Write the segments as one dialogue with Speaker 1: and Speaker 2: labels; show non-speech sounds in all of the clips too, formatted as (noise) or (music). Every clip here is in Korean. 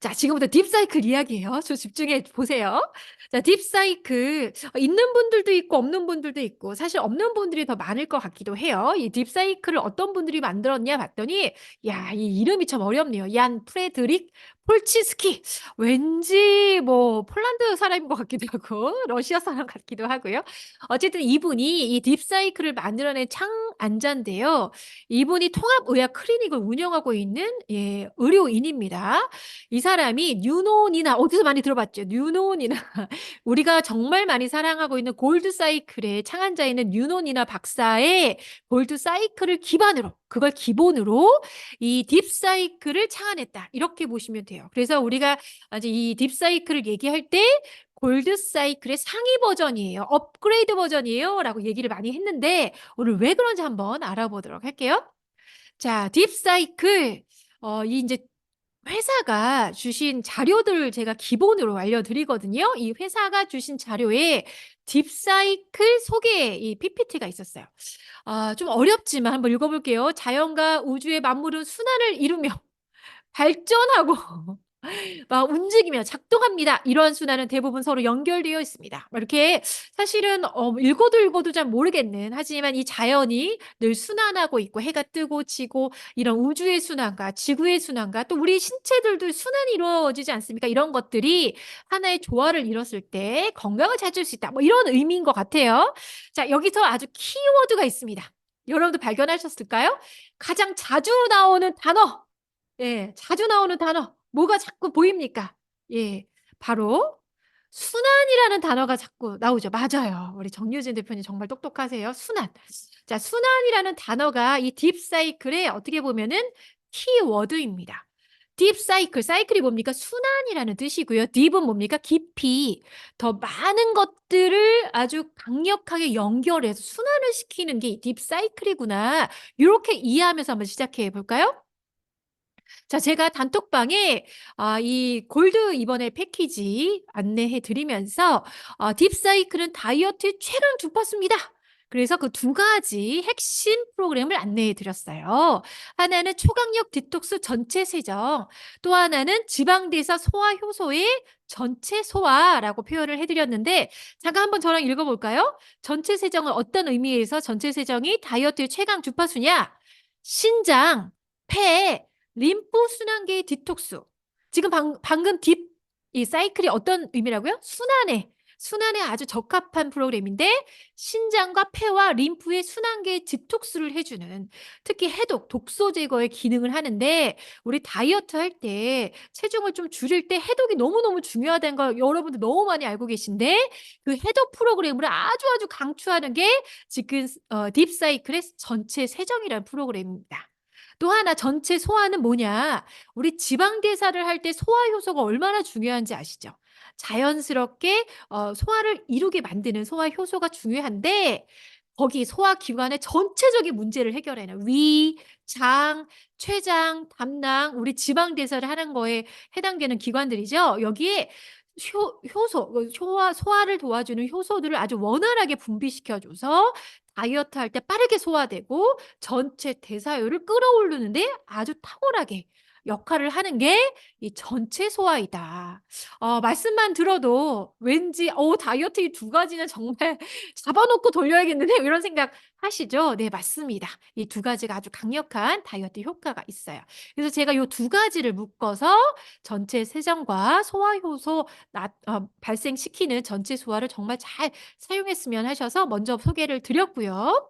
Speaker 1: 자, 지금부터 딥사이클 이야기예요. 저 집중해 보세요. 자, 딥사이클 어, 있는 분들도 있고 없는 분들도 있고 사실 없는 분들이 더 많을 것 같기도 해요. 이 딥사이클을 어떤 분들이 만들었냐 봤더니 야, 이 이름이 참 어렵네요. 얀 프레드릭 폴치스키. 왠지 뭐 폴란드 사람인 것 같기도 하고 (laughs) 러시아 사람 같기도 하고요. 어쨌든 이분이 이 딥사이클을 만들어낸 창안자인데요. 이분이 통합의학 클리닉을 운영하고 있는 예, 의료인입니다. 이 사람이 뉴노니나 어디서 많이 들어봤죠? 뉴노니나 (laughs) 우리가 정말 많이 사랑하고 있는 골드 사이클의 창안자인 뉴노니나 박사의 골드 사이클을 기반으로 그걸 기본으로 이 딥사이클을 창안했다. 이렇게 보시면 돼요. 그래서 우리가 아주 이 딥사이클을 얘기할 때 골드 사이클의 상위 버전이에요. 업그레이드 버전이에요. 라고 얘기를 많이 했는데 오늘 왜 그런지 한번 알아보도록 할게요. 자, 딥사이클. 어, 이 이제 회사가 주신 자료들을 제가 기본으로 알려드리거든요. 이 회사가 주신 자료에 딥사이클 소개 이 PPT가 있었어요. 아, 좀 어렵지만 한번 읽어볼게요. 자연과 우주의 만물은 순환을 이루며 발전하고 (laughs) 막 움직이며 작동합니다. 이러한 순환은 대부분 서로 연결되어 있습니다. 막 이렇게 사실은 어, 읽어도 읽어도 잘 모르겠는 하지만 이 자연이 늘 순환하고 있고 해가 뜨고 지고 이런 우주의 순환과 지구의 순환과 또 우리 신체들도 순환이 이루어지지 않습니까? 이런 것들이 하나의 조화를 이뤘을 때 건강을 찾을 수 있다. 뭐 이런 의미인 것 같아요. 자, 여기서 아주 키워드가 있습니다. 여러분도 발견하셨을까요? 가장 자주 나오는 단어. 예, 자주 나오는 단어. 뭐가 자꾸 보입니까? 예, 바로 순환이라는 단어가 자꾸 나오죠. 맞아요. 우리 정유진 대표님 정말 똑똑하세요. 순환. 자, 순환이라는 단어가 이 딥사이클의 어떻게 보면은 키워드입니다. 딥사이클, 사이클이 뭡니까? 순환이라는 뜻이고요. 딥은 뭡니까? 깊이. 더 많은 것들을 아주 강력하게 연결해서 순환을 시키는 게 딥사이클이구나. 이렇게 이해하면서 한번 시작해 볼까요? 자, 제가 단톡방에 아, 이 골드 이번에 패키지 안내해 드리면서 어, 딥사이클은 다이어트 최강 주파수입니다. 그래서 그 두 가지 핵심 프로그램을 안내해 드렸어요. 하나는 초강력 디톡스 전체 세정, 또 하나는 지방대사 소화 효소의 전체 소화라고 표현을 해드렸는데 잠깐 한번 저랑 읽어볼까요? 전체 세정은 어떤 의미에서 전체 세정이 다이어트의 최강 주파수냐? 신장, 폐, 림프 순환계의 디톡스. 지금 방, 방금 딥, 이 사이클이 어떤 의미라고요? 순환에, 순환에 아주 적합한 프로그램인데, 신장과 폐와 림프의 순환계의 디톡스를 해주는, 특히 해독, 독소 제거의 기능을 하는데, 우리 다이어트 할 때, 체중을 좀 줄일 때 해독이 너무너무 중요하다는 걸 여러분들 너무 많이 알고 계신데, 그 해독 프로그램을 아주 아주 강추하는 게 지금 어, 딥사이클의 전체 세정이라는 프로그램입니다. 또 하나 전체 소화는 뭐냐? 우리 지방 대사를 할 때 소화 효소가 얼마나 중요한지 아시죠? 자연스럽게 어, 소화를 이루게 만드는 소화 효소가 중요한데 거기 소화 기관의 전체적인 문제를 해결해는 위, 장, 췌장, 담낭, 우리 지방 대사를 하는 거에 해당되는 기관들이죠. 여기에 효, 효소, 그 소화, 소화를 도와주는 효소들을 아주 원활하게 분비시켜줘서 다이어트 할 때 빠르게 소화되고 전체 대사율을 끌어올리는데 아주 탁월하게 역할을 하는 게 이 전체 소화이다. 어, 말씀만 들어도 왠지 어, 다이어트 이 두 가지는 정말 (laughs) 잡아놓고 돌려야겠는데 이런 생각 하시죠? 네, 맞습니다. 이 두 가지가 아주 강력한 다이어트 효과가 있어요. 그래서 제가 이 두 가지를 묶어서 전체 세정과 소화 효소 나, 어, 발생시키는 전체 소화를 정말 잘 사용했으면 하셔서 먼저 소개를 드렸고요.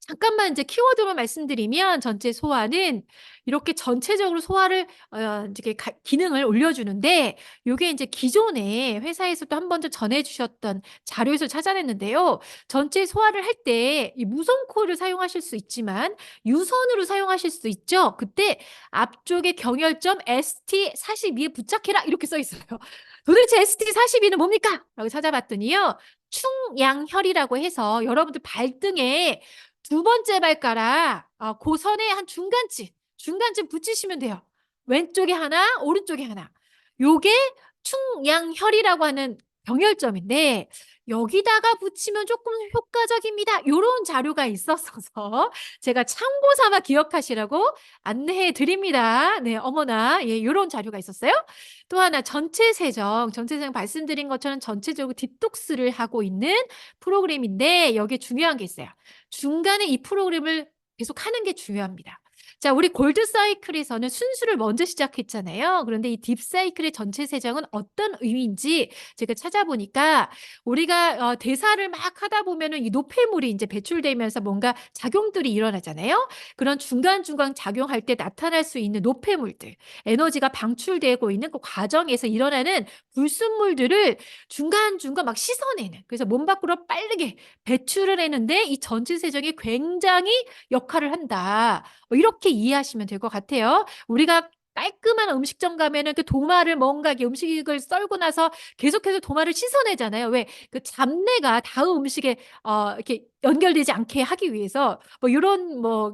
Speaker 1: 잠깐만 이제 키워드만 말씀드리면 전체 소화는 이렇게 전체적으로 소화를 어 이렇게 가 기능을 올려주는데 요게 인제 기존에 회사에서도 한번좀 전해 주셨던 자료에서 찾아냈는데요. 전체 소화를 할 때 이 무선코를 사용하실 수 있지만 유선으로 사용하실 수 있죠. 그때 앞쪽에 경혈점 ST42에 부착해라 이렇게 써 있어요. 도대체 ST42는 뭡니까? 라고 찾아봤더니요. 충양혈이라고 해서 여러분들 발등에 두 번째 발가락 어, 그 선에 한 중간쯤 중간쯤 붙이시면 돼요. 왼쪽에 하나, 오른쪽에 하나. 요게 충양혈이라고 하는 병혈점인데 여기다가 붙이면 조금 효과적입니다. 요런 자료가 있었어서 (laughs) 제가 참고 삼아 기억하시라고 안내해 드립니다. 네, 어머나. 예, 요런 자료가 있었어요. 또 하나 전체 세정. 전체 세정 말씀드린 것처럼 전체적으로 딥톡스를 하고 있는 프로그램인데 여기에 중요한 게 있어요. 중간에 이 프로그램을 계속 하는 게 중요합니다. 자, 우리 골드 사이클에서는 순수를 먼저 시작했잖아요. 그런데 이 딥 사이클의 전체 세정은 어떤 의미인지 제가 찾아보니까 우리가 어, 대사를 막 하다 보면은 이 노폐물이 이제 배출되면서 뭔가 작용들이 일어나잖아요. 그런 중간중간 작용할 때 나타날 수 있는 노폐물들, 에너지가 방출되고 있는 그 과정에서 일어나는 불순물들을 중간중간 막 씻어내는 그래서 몸 밖으로 빠르게 배출을 해는데 이 전체 세정이 굉장히 역할을 한다. 뭐 이렇게 이해하시면 될 것 같아요. 우리가 깔끔한 음식점 가면은 그 도마를 뭔가 이렇게 음식을 썰고 나서 계속해서 도마를 씻어내잖아요. 왜? 그 잡내가 다음 음식에 어 이렇게 연결되지 않게 하기 위해서 뭐 요런 뭐어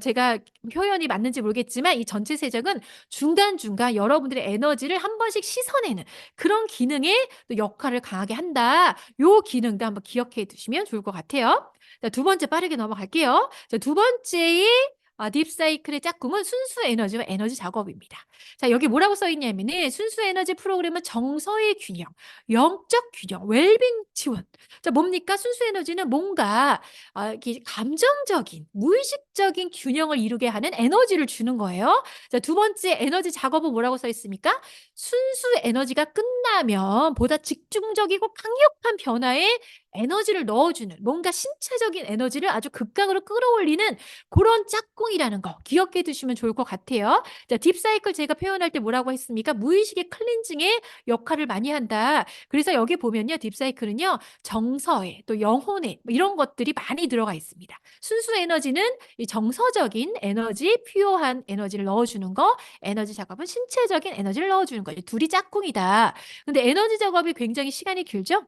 Speaker 1: 제가 표현이 맞는지 모르겠지만 이 전체 세정은 중간 중간 여러분들의 에너지를 한 번씩 씻어내는 그런 기능에 또 역할을 강하게 한다. 요 기능도 한번 기억해 두시면 좋을 것 같아요. 자, 두 번째 빠르게 넘어갈게요. 자, 두 번째의 아, 딥사이클의 짝꿍은 순수 에너지와 에너지 작업입니다. 자, 여기 뭐라고 써 있냐면은 순수 에너지 프로그램은 정서의 균형, 영적 균형, 웰빙 지원. 자, 뭡니까? 순수 에너지는 뭔가 아, 이렇게 감정적인, 무의식적인 균형을 이루게 하는 에너지를 주는 거예요. 자, 두 번째 에너지 작업은 뭐라고 써 있습니까? 순수 에너지가 끝나면 보다 집중적이고 강력한 변화에 에너지를 넣어주는 뭔가 신체적인 에너지를 아주 극강으로 끌어올리는 그런 짝꿍이라는 거 기억해 두시면 좋을 것 같아요. 자, 딥사이클 제가 표현할 때 뭐라고 했습니까? 무의식의 클렌징의 역할을 많이 한다. 그래서 여기 보면요. 딥사이클은요. 정서에 또 영혼에 뭐 이런 것들이 많이 들어가 있습니다. 순수 에너지는 이 정서적인 에너지, 퓨어한 에너지를 넣어주는 거, 에너지 작업은 신체적인 에너지를 넣어주는 거. 둘이 짝꿍이다. 근데 에너지 작업이 굉장히 시간이 길죠?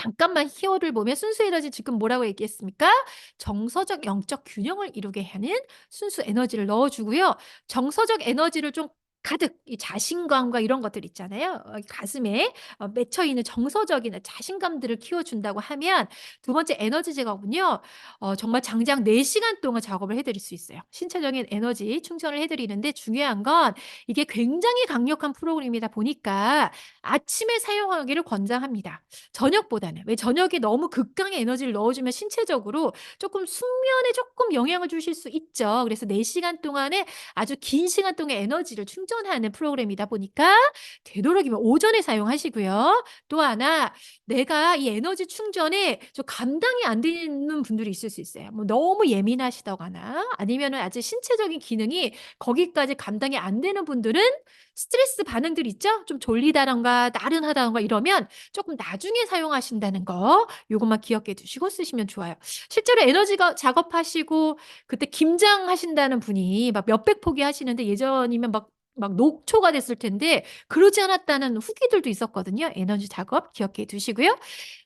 Speaker 1: 잠깐만 히어를 보면 순수 에너지 지금 뭐라고 얘기했습니까? 정서적 영적 균형을 이루게 하는 순수 에너지를 넣어주고요. 정서적 에너지를 좀 가득 이 자신감과 이런 것들 있잖아요. 어, 가슴에 어, 맺혀 있는 정서적인 자신감들을 키워준다고 하면 두 번째 에너지 제거은요. 어, 정말 장장 4 시간 동안 작업을 해 드릴 수 있어요. 신체적인 에너지 충전을 해 드리는데 중요한 건 이게 굉장히 강력한 프로그램이다 보니까 아침에 사용하기를 권장합니다. 저녁보다는 왜 저녁에 너무 극강의 에너지를 넣어 주면 신체적으로 조금 숙면에 조금 영향을 주실 수 있죠. 그래서 4 시간 동안에 아주 긴 시간 동안 에너지를 충전하는 프로그램이다 보니까 되도록이면 오전에 사용하시고요. 또 하나 내가 이 에너지 충전에 좀 감당이 안 되는 분들이 있을 수 있어요. 뭐 너무 예민하시다거나 아니면은 아직 신체적인 기능이 거기까지 감당이 안 되는 분들은 스트레스 반응들 있죠? 좀 졸리다던가 나른하다던가 이러면 조금 나중에 사용하신다는 거 요것만 기억해 두시고 쓰시면 좋아요. 실제로 에너지가 작업하시고 그때 김장하신다는 분이 막 몇백 포기 하시는데 예전이면 막 막 녹초가 됐을 텐데 그러지 않았다는 후기들도 있었거든요. 에너지 작업 기억해 두시고요.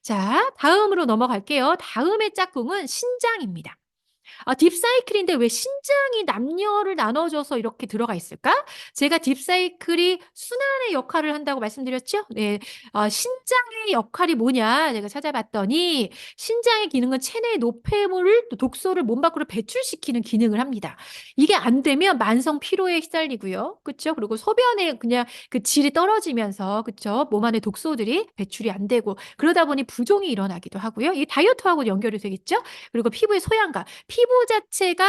Speaker 1: 자, 다음으로 넘어갈게요. 다음의 짝꿍은 신장입니다. 아, 딥사이클인데 왜 신장이 남녀를 나눠줘서 이렇게 들어가 있을까? 제가 딥사이클이 순환의 역할을 한다고 말씀드렸죠? 네. 아, 신장의 역할이 뭐냐? 제가 찾아봤더니 신장의 기능은 체내 노폐물을 또 독소를 몸 밖으로 배출시키는 기능을 합니다. 이게 안 되면 만성 피로에 시달리고요. 그쵸? 그리고 소변에 그냥 그 질이 떨어지면서 그쵸? 몸 안에 독소들이 배출이 안 되고 그러다 보니 부종이 일어나기도 하고요. 이 다이어트하고 연결이 되겠죠? 그리고 피부의 소양감, 피부 자체가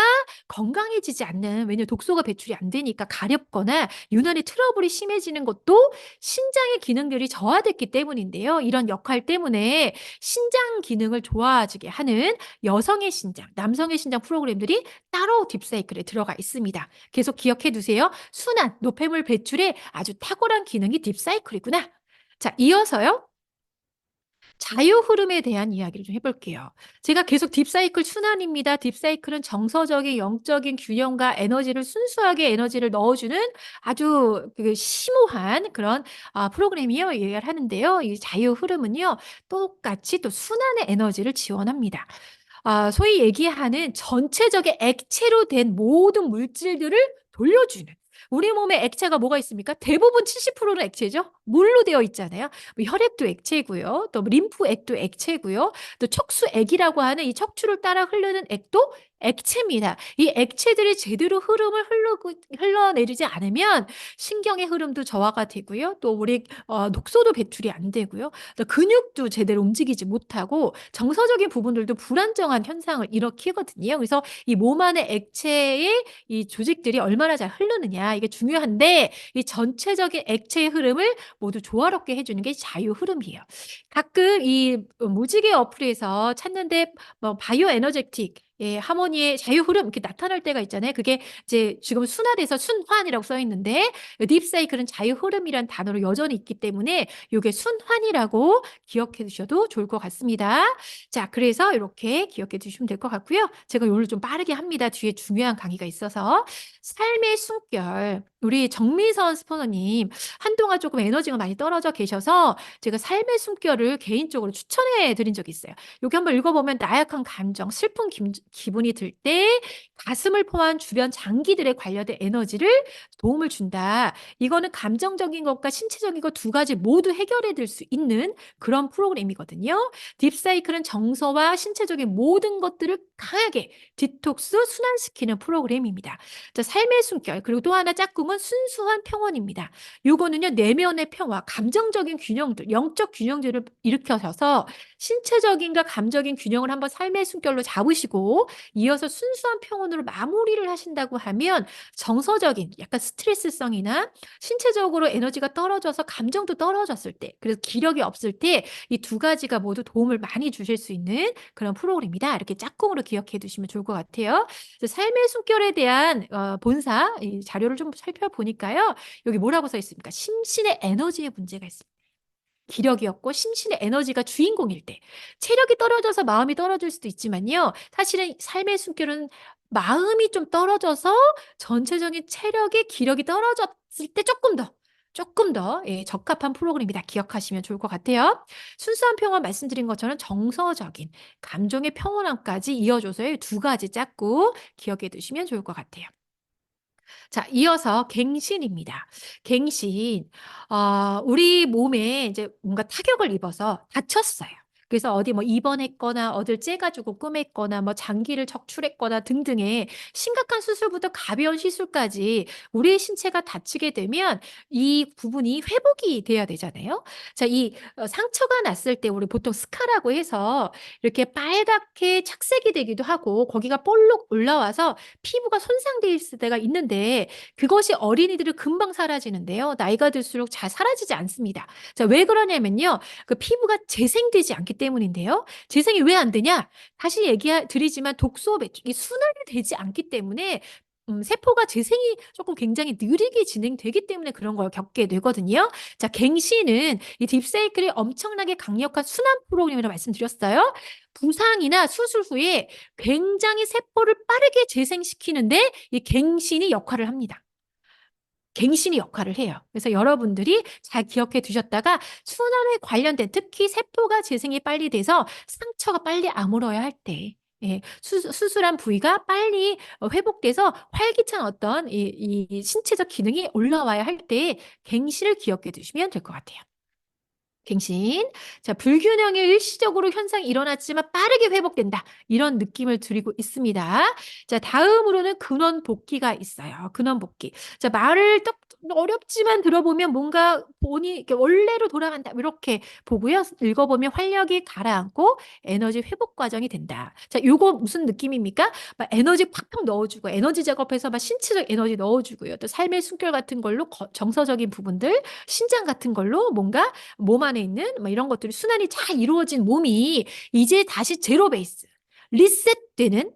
Speaker 1: 건강해지지 않는 왜냐면 독소가 배출이 안 되니까 가렵거나 유난히 트러블이 심해지는 것도 신장의 기능들이 저하됐기 때문인데요. 이런 역할 때문에 신장 기능을 좋아지게 하는 여성의 신장, 남성의 신장 프로그램들이 따로 딥사이클에 들어가 있습니다. 계속 기억해 두세요. 순환, 노폐물 배출에 아주 탁월한 기능이 딥사이클이구나. 자, 이어서요. 자유 흐름에 대한 이야기를 좀 해볼게요. 제가 계속 딥사이클 순환입니다. 딥사이클은 정서적인 영적인 균형과 에너지를 순수하게 에너지를 넣어주는 아주 그 심오한 그런 아, 프로그램이요. 얘기를 하는데요. 이 자유 흐름은요. 똑같이 또 순환의 에너지를 지원합니다. 아, 소위 얘기하는 전체적인 액체로 된 모든 물질들을 돌려주는 우리 몸에 액체가 뭐가 있습니까? 대부분 70%는 액체죠. 물로 되어 있잖아요. 뭐 혈액도 액체고요. 또 림프액도 액체고요. 또 척수액이라고 하는 이 척추를 따라 흐르는 액도 액체입니다. 이 액체들이 제대로 흐름을 흐르고, 흘러내리지 않으면 신경의 흐름도 저하가 되고요. 또 우리 어, 녹소도 배출이 안 되고요. 또 근육도 제대로 움직이지 못하고 정서적인 부분들도 불안정한 현상을 일으키거든요. 그래서 이 몸 안의 액체의 이 조직들이 얼마나 잘 흐르느냐 이게 중요한데 이 전체적인 액체의 흐름을 모두 조화롭게 해주는 게 자유 흐름이에요. 가끔 이 무지개 어플에서 찾는데 뭐 바이오 에너제틱 예, 하모니의 자유 흐름 이렇게 나타날 때가 있잖아요. 그게 이제 지금 순화돼서 순환이라고 써 있는데 딥사이클은 자유 흐름이란 단어로 여전히 있기 때문에 이게 순환이라고 기억해 두셔도 좋을 것 같습니다. 자, 그래서 이렇게 기억해 두시면 될 것 같고요. 제가 오늘 좀 빠르게 합니다. 뒤에 중요한 강의가 있어서 삶의 숨결 우리 정미선 스포너님 한동안 조금 에너지가 많이 떨어져 계셔서 제가 삶의 숨결을 개인적으로 추천해 드린 적이 있어요. 여기 한번 읽어보면 나약한 감정, 슬픈 기, 기분이 들 때 가슴을 포함한 주변 장기들에 관련된 에너지를 도움을 준다. 이거는 감정적인 것과 신체적인 것 두 가지 모두 해결해 줄수 있는 그런 프로그램이거든요. 딥사이클은 정서와 신체적인 모든 것들을 강하게 디톡스 순환시키는 프로그램입니다. 자, 삶의 숨결 그리고 또 하나 짝꿍은 순수한 평온입니다. 요거는요 내면의 평화, 감정적인 균형들, 영적 균형들을 일으켜서 신체적인과 감정적인 균형을 한번 삶의 숨결로 잡으시고 이어서 순수한 평온으로 마무리를 하신다고 하면 정서적인 약간 스트레스성이나 신체적으로 에너지가 떨어져서 감정도 떨어졌을 때 그래서 기력이 없을 때 이 두 가지가 모두 도움을 많이 주실 수 있는 그런 프로그램이다. 이렇게 짝꿍으로 기억해 두시면 좋을 것 같아요. 삶의 숨결에 대한 어, 본사 이 자료를 좀 살펴보니까요. 여기 뭐라고 써 있습니까? 심신의 에너지의 문제가 있습니다. 기력이 없고 심신의 에너지가 주인공일 때 체력이 떨어져서 마음이 떨어질 수도 있지만요. 사실은 삶의 숨결은 마음이 좀 떨어져서 전체적인 체력의 기력이 떨어졌을 때 조금 더 조금 더 예, 적합한 프로그램이다 기억하시면 좋을 것 같아요. 순수한 평화 말씀드린 것처럼 정서적인 감정의 평온함까지 이어줘서의 두 가지 짝고 기억해 두시면 좋을 것 같아요. 자, 이어서 갱신입니다. 갱신. 어, 우리 몸에 이제 뭔가 타격을 입어서 다쳤어요. 그래서 어디 뭐 입원했거나 어딜 째가지고 꿰맸거나 뭐 장기를 적출했거나 등등의 심각한 수술부터 가벼운 시술까지 우리의 신체가 다치게 되면 이 부분이 회복이 돼야 되잖아요. 자, 이 어, 상처가 났을 때 우리 보통 스카라고 해서 이렇게 빨갛게 착색이 되기도 하고 거기가 볼록 올라와서 피부가 있을 때가 있는데 그것이 어린이들은 금방 사라지는데요. 나이가 들수록 잘 사라지지 않습니다. 자, 왜 그러냐면요. 그 피부가 재생되지 않기 때문인데요. 재생이 왜 안 되냐? 다시 얘기 드리지만 독소 배출이 순환이 되지 않기 때문에 음, 세포가 재생이 조금 굉장히 느리게 진행되기 때문에 그런 걸 겪게 되거든요. 자, 갱신은 이 딥사이클이 엄청나게 강력한 순환 프로그램이라고 말씀드렸어요. 부상이나 수술 후에 굉장히 세포를 빠르게 재생시키는데 이 갱신이 역할을 합니다. 갱신이 역할을 해요. 그래서 여러분들이 잘 기억해 두셨다가 순환에 관련된 특히 세포가 재생이 빨리 돼서 상처가 빨리 아물어야 할 때, 예, 수, 수술한 부위가 빨리 어, 회복돼서 활기찬 어떤 이, 이 신체적 기능이 올라와야 할 때 갱신을 기억해 두시면 될 것 같아요. 갱신. 자, 불균형이 일시적으로 현상이 일어났지만 빠르게 회복된다. 이런 느낌을 드리고 있습니다. 자, 다음으로는 근원 복귀가 있어요. 근원 복귀. 자, 말을 딱 어렵지만 들어보면 뭔가 본이 원래로 돌아간다. 이렇게 보고요. 읽어보면 활력이 가라앉고 에너지 회복 과정이 된다. 자, 요거 무슨 느낌입니까? 막 에너지 팍팍 넣어주고 에너지 작업해서 막 신체적 에너지 넣어주고요. 또 삶의 숨결 같은 걸로 정서적인 부분들, 신장 같은 걸로 뭔가 몸 안에 있는 뭐 이런 것들이 순환이 잘 이루어진 몸이 이제 다시 제로 베이스, 리셋되는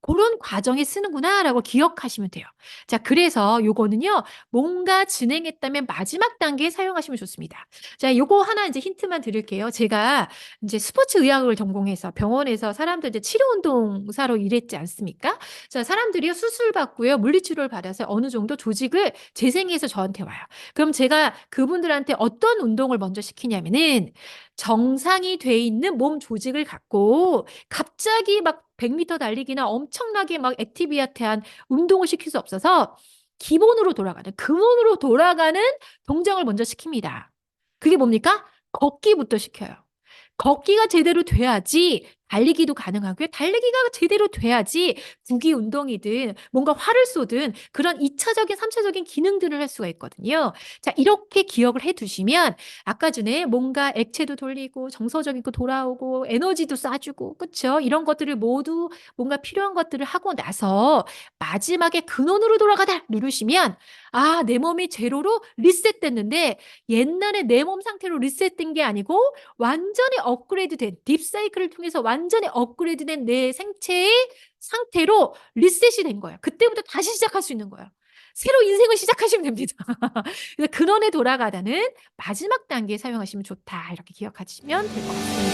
Speaker 1: 그런 과정에 쓰는구나라고 기억하시면 돼요. 자, 그래서 요거는요. 뭔가 진행했다면 마지막 단계에 사용하시면 좋습니다. 자, 요거 하나 이제 힌트만 드릴게요. 제가 이제 스포츠 의학을 전공해서 병원에서 사람들 이제 치료 운동사로 일했지 않습니까? 자, 사람들이 수술 받고요. 물리 치료를 받아서 어느 정도 조직을 재생해서 저한테 와요. 그럼 제가 그분들한테 어떤 운동을 먼저 시키냐면은 정상이 돼 있는 몸 조직을 갖고 갑자기 막 100m 달리기나 엄청나게 막 액티비아트한 운동을 시킬 수 없어서 기본으로 돌아가는 근원으로 돌아가는 동작을 먼저 시킵니다. 그게 뭡니까? 걷기부터 시켜요. 걷기가 제대로 돼야지 달리기도 가능하고요. 달리기가 제대로 돼야지 구기 운동이든 뭔가 활을 쏘든 그런 2차적인 3차적인 기능들을 할 수가 있거든요. 자 이렇게 기억을 해 두시면 아까 전에 뭔가 액체도 돌리고 정서적인 거 돌아오고 에너지도 쏴주고 그쵸? 이런 것들을 모두 뭔가 필요한 것들을 하고 나서 마지막에 근원으로 돌아가다 누르시면 아 내 몸이 제로로 리셋됐는데 옛날에 내 몸 상태로 리셋된 게 아니고 완전히 업그레이드 된 딥사이클을 통해서 완전히 업그레이드된 내 생체의 상태로 리셋이 된 거예요. 그때부터 다시 시작할 수 있는 거예요. 새로 인생을 시작하시면 됩니다. (laughs) 그래서 근원에 돌아가다는 마지막 단계에 사용하시면 좋다. 이렇게 기억하시면 될 것 같습니다.